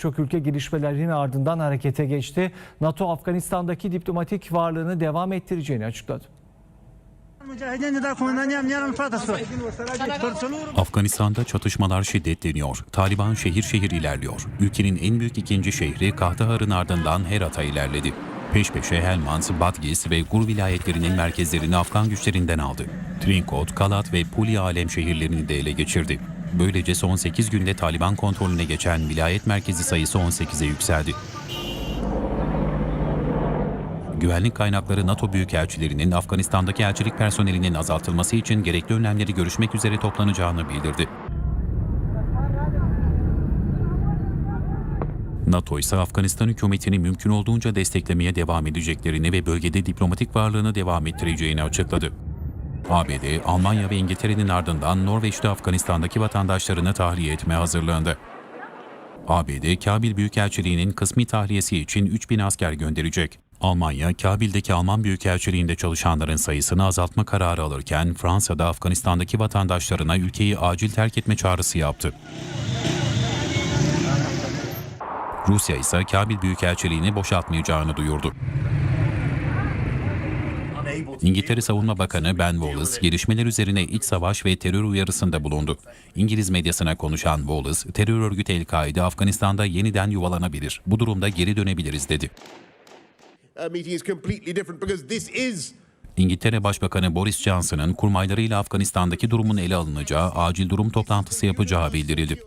birçok ülke gelişmelerin ardından harekete geçti. NATO Afganistan'daki diplomatik varlığını devam ettireceğini açıkladı. Afganistan'da çatışmalar şiddetleniyor. Taliban şehir şehir ilerliyor. Ülkenin en büyük ikinci şehri Kahtahar'ın ardından Herat'a ilerledi. Peş peşe Helmand, Badgis ve Gur vilayetlerinin merkezlerini Afgan güçlerinden aldı. Trinkot, Kalat ve Puli Alem şehirlerini de ele geçirdi. Böylece son 8 günde Taliban kontrolüne geçen vilayet merkezi sayısı 18'e yükseldi. Güvenlik kaynakları NATO büyükelçilerinin Afganistan'daki elçilik personelinin azaltılması için gerekli önlemleri görüşmek üzere toplanacağını bildirdi. NATO ise Afganistan hükümetini mümkün olduğunca desteklemeye devam edeceklerini ve bölgede diplomatik varlığını devam ettireceğini açıkladı. ABD, Almanya ve İngiltere'nin ardından Norveç'te Afganistan'daki vatandaşlarını tahliye etme hazırlığında. ABD, Kabil Büyükelçiliği'nin kısmi tahliyesi için 3000 asker gönderecek. Almanya, Kabil'deki Alman Büyükelçiliği'nde çalışanların sayısını azaltma kararı alırken Fransa'da Afganistan'daki vatandaşlarına ülkeyi acil terk etme çağrısı yaptı. Rusya ise Kabil Büyükelçiliğini boşaltmayacağını duyurdu. İngiltere Savunma Bakanı Ben Wallace, gelişmeler üzerine iç savaş ve terör uyarısında bulundu. İngiliz medyasına konuşan Wallace, terör örgütü El-Kaide Afganistan'da yeniden yuvalanabilir. Bu durumda geri dönebiliriz dedi. İngiltere Başbakanı Boris Johnson'ın kurmaylarıyla Afganistan'daki durumun ele alınacağı acil durum toplantısı yapacağı bildirildi.